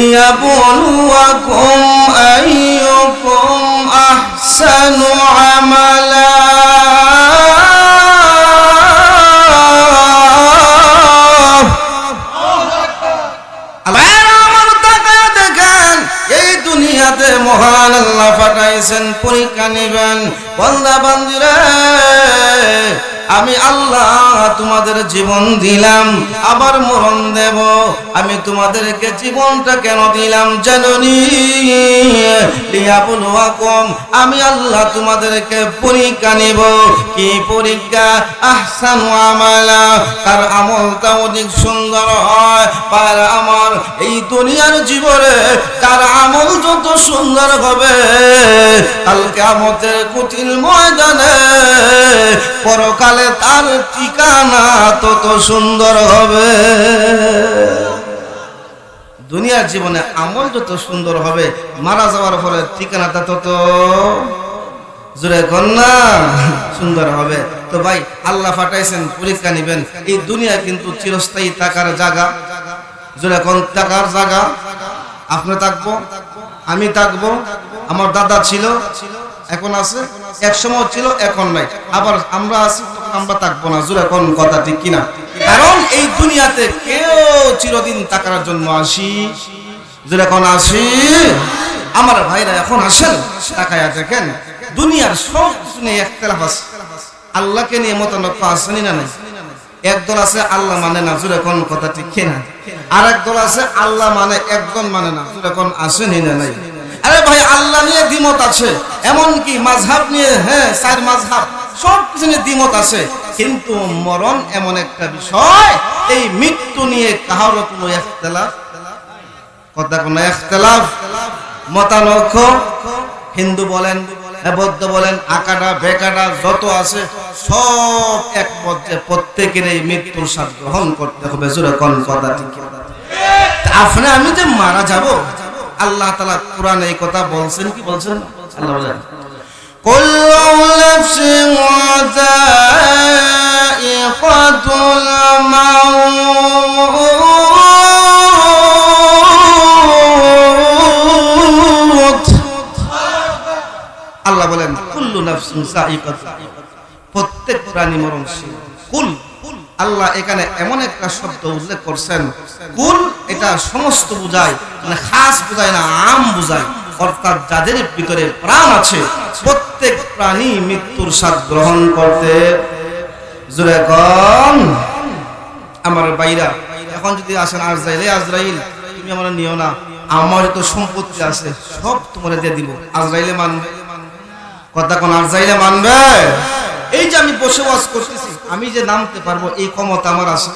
ليبلوكم أيكم أحسن عملا ভাইরা আমার তাকায় দেখেন এই দুনিয়াতে মহান আল্লাহ পাঠাইছেন পরীক্ষা নেবেন বন্দা বান্দিরে আমি আল্লাহ তোমাদের জীবন দিলাম, আবার মরণ দেব। আমি তোমাদেরকে জীবনটা কেন দিলাম জাননি? লিয়াবলুয়াকুম আমি আল্লাহ তোমাদেরকে পরীক্ষা নেব। কি পরীক্ষা? আহসানু আমালা তার আমলটা অধিক সুন্দর হয় পার আমার এই দুনিয়ার জীবনে তার আমল যত সুন্দর হবে। কালকে আমাদের কঠিন ময়দানে পরকালে তার ঠিকানা তত সুন্দর হবে। দুনিয়ার জীবনে আমল যত সুন্দর হবে, মারা যাওয়ার পরে ঠিকানাটা তত জোরে কন্যা সুন্দর হবে। তো ভাই, আল্লাহ ফাটাইছেন পরীক্ষা নিবেন। এই দুনিয়া কিন্তু চিরস্থায়ী থাকার জায়গা। জোরে কোন থাকার জায়গা। আপনি থাকব, আমি থাকব। আমার দাদা ছিল এখন আছে, এক সময় ছিল, এখন নাই। আবার আমরা আছি আমরা থাকব না। জোরে কোন কথা ঠিক কিনা? কারণ এই দুনিয়াতে কেউ চিরদিন থাকার জন্য আসি। জোরে কোন আসি। আমার ভাইরা এখন আসেন, তাকায়া দেখেন, দুনিয়ার সব কিছু নিয়ে একতলাফ আছে। আল্লাহকে নিয়ে মতানক্য আসেনি না নাই? একদল আছে, আল্লাহ মানে না। জোরে কোন কথা ঠিক কিনা? আর একদল আছে, আল্লাহ মানে একজন মানে না। জোরে কোন আসেনি না নাই? আরে ভাই, আল্লাহ নিয়ে দ্বিমত আছে। এমন কি মাঝহাব নিয়ে হ্যাঁ চার মাঝহাব, সব কিছু নিয়ে দ্বিমত আছে। কিন্তু মরণ এমন একটা বিষয়, এই মৃত্যু নিয়ে কাহারও কোনো ইখতিলাফ কথা কোনো ইখতিলাফ মতানক্য, হিন্দু বলেন, বৌদ্ধ বলেন, আকাটা বেকাটা যত আছে, সব এক পর্যায়ে প্রত্যেকের এই মৃত্যুর স্বাদ গ্রহণ করতে হবে। কোন কথা ঠিক? আপনি, আমি যে মারা যাব, আল্লাহ তালা কোরআন এই কথা বলছেন কি বলছেন? আল্লাহ বলেন কুল্লু নাফসিন যায়িকাতুল মাউত। আল্লাহ বলেন কুল্লু নাফসিন যায়িকাতুল প্রত্যেক প্রাণী মরণশীল। কুল আল্লাহ এখানে এমন একটা শব্দ উল্লেখ করছেন কুল এটা সমস্ত বুঝায় মানে খাস বুঝায় না আম বুঝায়। অর্থাৎ যাদের ভিতরে প্রাণ আছে, প্রত্যেক প্রাণী মৃত্যুর স্বাদ গ্রহণ করতে। জোরে কন। আমার বাইরা এখন যদি আসেন আজরাইল আজরাইল, তুমি আমার নিও না, আমার তো সম্পত্তি আছে, সব তোমার দিয়ে দিব। আজরাইলে মানবে? কথা কোন আজরাইলে মানবে? এই যে আমি বসে বাস করতেছি, আমি যে নামতে পারব, এই ক্ষমতা আমার আছে।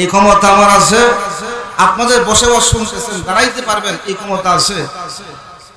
এই ক্ষমতা আমার আছে। আপনাদের বসে বাস শুনতেছেন, দাঁড়াইতে পারবেন, এই ক্ষমতা আছে।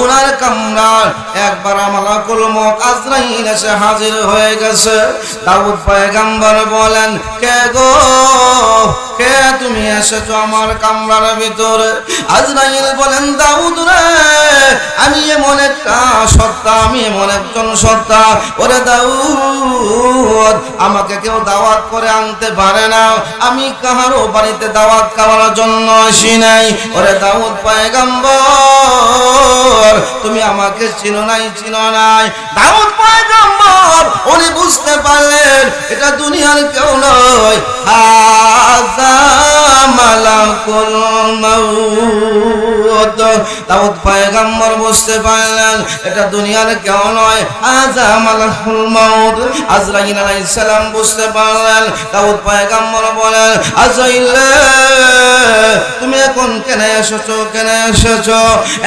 ওনার কামরার একবার মালাকুল মউত আজরাইল এসে হাজির হয়ে গেছে। দাউদ পয়গম্বর বলেন, কে গো? কে তুমি এসেছ আমার কামরার ভিতরে? আজরাইল বলেন, দাউদ রে, আমি এমন একটা সত্তা, আমি এমন একজন সত্তা। ওরে দাউদ, আমাকে কেউ দাওয়াত করে আনতে পারে না। আমি কাহারও বাড়িতে দাওয়াত খাওয়ার জন্য আসি নাই। ওরে দাউদ পয়গম্বর তুমি আমাকে চিনো নাই চিনো নাই। দাউদ পয়গম্বর, উনি বুঝতে পারলেন, এটা দুনিয়ার কেউ নয়। মালাকুল মাউত। দাউদ পয়গম্বর বুঝতে পারলেন, এটা দুনিয়ার কেউ নয়। হাজা মালাকুল মাউত। আজরাইল আলাইহিস সালাম বুঝতে পারলেন, দাউদ পয়গম্বর বলেন, আজরাইল, তুমি এখন কেন এসেছ কেন এসেছ?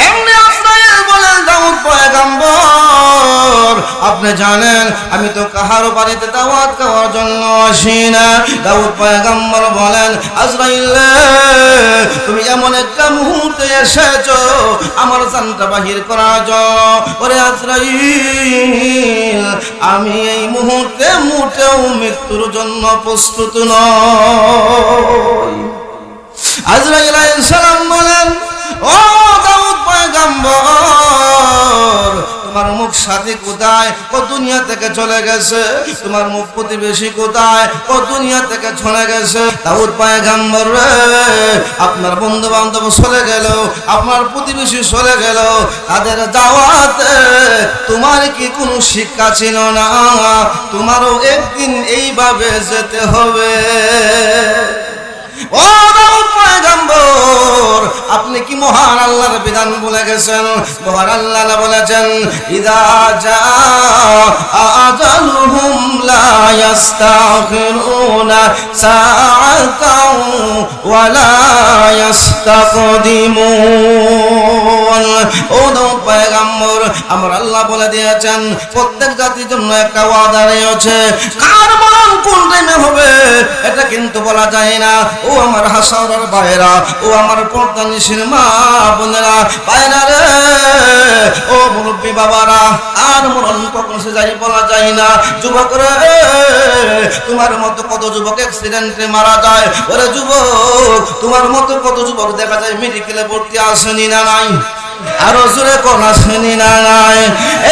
এমনি আজরাইল বলেন দাউদ পয়গম্বর। আপনি জানেন, আমি তো কাহারও বাড়িতে দাওয়াত খাওয়ার জন্য আসি না। দাউদ পয়গম্বর বলেন, আজরাইল, তুমি এমন একটা মুহূর্তে এসেছ, আমার জানটা বাহির করার জন্য। ওরে আজরাইল, আমি এই মুহূর্তে মোটেও মৃত্যুর জন্য প্রস্তুত নই। আজরাইল সালাম বলেন ও দাউদ পয়গম্বর, তোমার মুখ সাথী কোথায়? ও দুনিয়া থেকে চলে গেছে? তোমার মুখ প্রতিবেশী কোথায়? ও দুনিয়া থেকে চলে গেছে? দাউদ পায়গাম্বর রে, আপনার বন্ধু বান্ধব চলে গেল, আপনার প্রতিবেশী চলে গেল। তাদের দাওয়াতে তোমার কি কোনো শিক্ষা ছিল না? তোমারও একদিন এইভাবে যেতে হবে। আপনি কি মহান আল্লাহর বিধান বলে গেছেন? মহান আল্লাহ বলেছেন ও পয়গম্বর, আমার আল্লাহ বলে দিয়েছেন, প্রত্যেক কার কোন হবে? এটা কিন্তু বলা যায় না। ও আমার হাসাওয়ার ভাইরা ও আমার পর্দানিসির মা বোনেরা ভাইরা রে। ও মুরব্বী বাবারা, আর মরণ কখন সে যাই বলা যায় না। যুবক রে, তোমার মতো কত যুবক অ্যাক্সিডেন্টে মারা যায়। ওরে যুবক, তোমার মতো কত যুবক দেখা যায় মেডিকেলে ভর্তি আসেনি না নাই? আরও জোরে কোন আসেনি না নাই।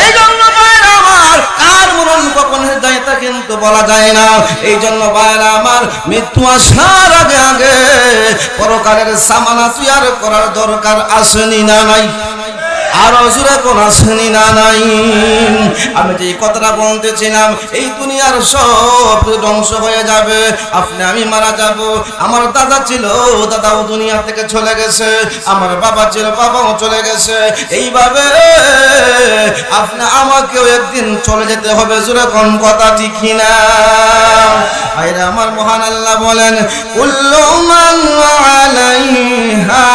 এই জন্য মরণ কখন যায় তা কিন্তু বলা যায় না। এই জন্য ভাইরা আমার, মৃত্যু আসার আগে আগে পরকালের সামানা তৈয়ার করার দরকার আসেনি না নাই। আর অজুরে কোন আসেনি না নাই। আমি যে কথাটা বলতেছিলাম, এই দুনিয়ার সব ধ্বংস হয়ে যাবে। আপনি, আমি মারা যাব। আমার দাদা ছিল, দাদাও দুনিয়া থেকে চলে গেছে। আমার বাবা ছিল, বাবাও চলে গেছে। এইভাবে আপনি আমাকেও একদিন চলে যেতে হবে জুড়ে কোন কথা ঠিক না আইরা আমার মহান আল্লাহ বলেন, কুল্লু মান আলাইহা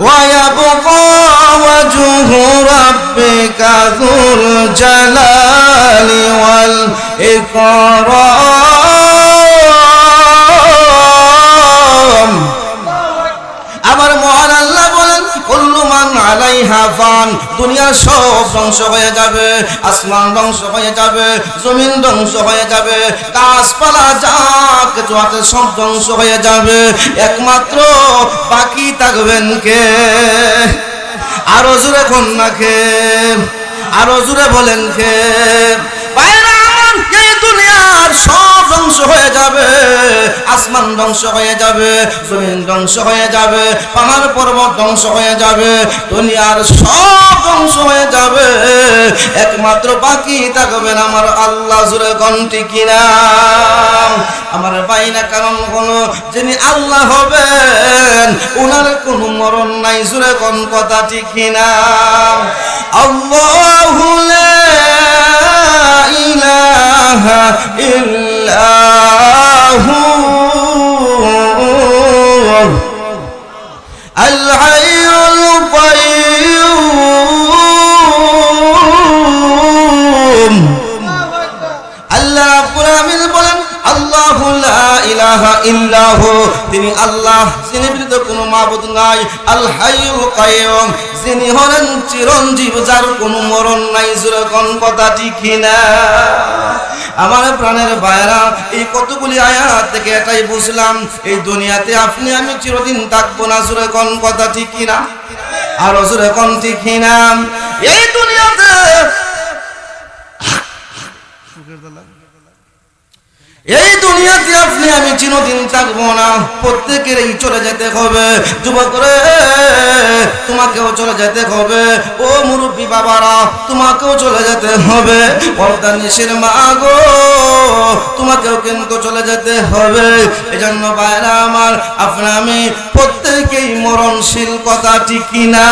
ويبقى وجه ربك ذو الجلال والإكرام আলাইহা ফান দুনিয়া সব ধ্বংস হয়ে যাবে, আসমান ধ্বংস হয়ে যাবে, জমিন ধ্বংস হয়ে যাবে, গাছপালা যাক আছে সব ধ্বংস হয়ে যাবে। একমাত্র বাকি থাকবেন কে? আরও জুড়ে কন্যা খে আরও জুড়ে বলেন কে? দুনিয়ার সব ধ্বংস হয়ে যাবে। আসমান ধ্বংস হয়ে যাবে, জমিন ধ্বংস হয়ে যাবে, পাহাড় পর্বত ধ্বংস হয়ে যাবে, দুনিয়ার সব ধ্বংস হয়ে যাবে। একমাত্র বাকি থাকবেন আমার আল্লাহ জুড়ে কণ্ঠি কিনা। আমার বাইনা কারণ হলো, যিনি আল্লাহ হবেন ওনার কোনো মরণ নাই, জুড়ে কোন কথা ঠিক কিনা। আল্লাহু তিনি আল্লাহ, যিনি বিরুদ্ধ কোনো মাবুদ নাই, আল হাইয়ুল কাইয়ুম, যিনি হলেন চিরঞ্জীব যার কোনো মরণ নাই জোরে কোন কথা ঠিক না আমার প্রাণের বায়রা এই কতগুলি আয়াত থেকে এটাই বুঝলাম, এই দুনিয়াতে আপনি, আমি চিরদিন থাকব না জোরে কোন কথা ঠিক না আর জোরে কোন ঠিক না এই দুনিয়াতে এই দুনিয়াতে আপনি, আমি চিরদিন থাকব না। প্রত্যেকেরই চলে যেতে হবে। যুবক রে, তোমাকেও চলে যেতে হবে। ও মুরব্বী বাবারা, তোমাকেও চলে যেতে হবে। পর্দা নিশির মা গো, তোমাকেও কিন্তু চলে যেতে হবে। এজন্য বাইরা আমার, আপনার আমি প্রত্যেকেই মরণশীল কথা ঠিকই না।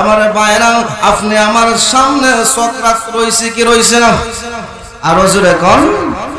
আমার বাইরা আপনি আমার সামনে সক্রাত রয়েছে কি রয়েছে না? আরও জোরে কন।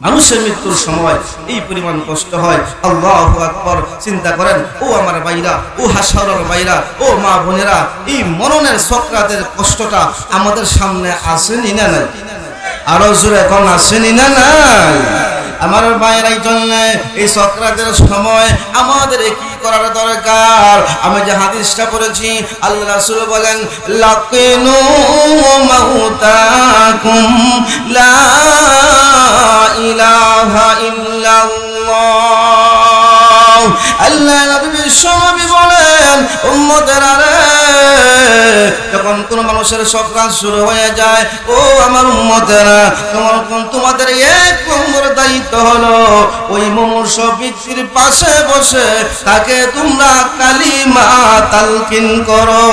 মানুষের মৃত্যুর সময় এই পরিমাণ কষ্ট হয়। আল্লাহ আকবর, চিন্তা করেন, ও আমার বাইরা ও হাসার বাইরা ও মা বোনেরা, এই মরণের সক্রাতের কষ্টটা আমাদের সামনে আসেনি না আরও জোরে এখন আসেনি না নাই? আমার ভাইয়ের জন্য এই সক্রাতের সময় আমাদের কি করার দরকার? আমি যে হাদিসটা পড়েছি, আল্লাহ রাসূল বলেন, লাকিনু মাউতাকুম লা ইলাহা ইল্লাল্লাহ। আল্লাহ নবী বিশ্বনবী বলেন, উম্মতের আরে যখন কোন মানুষের সব কাজ শুরু হয়ে যায়, ও আমার উম্মতেরা, তোমার তোমাদের এক নম্বর দায়িত্ব হলো ওই মমূর্ষ ব্যক্তির পাশে বসে তাকে তোমরা কালিমা তালকিন করো।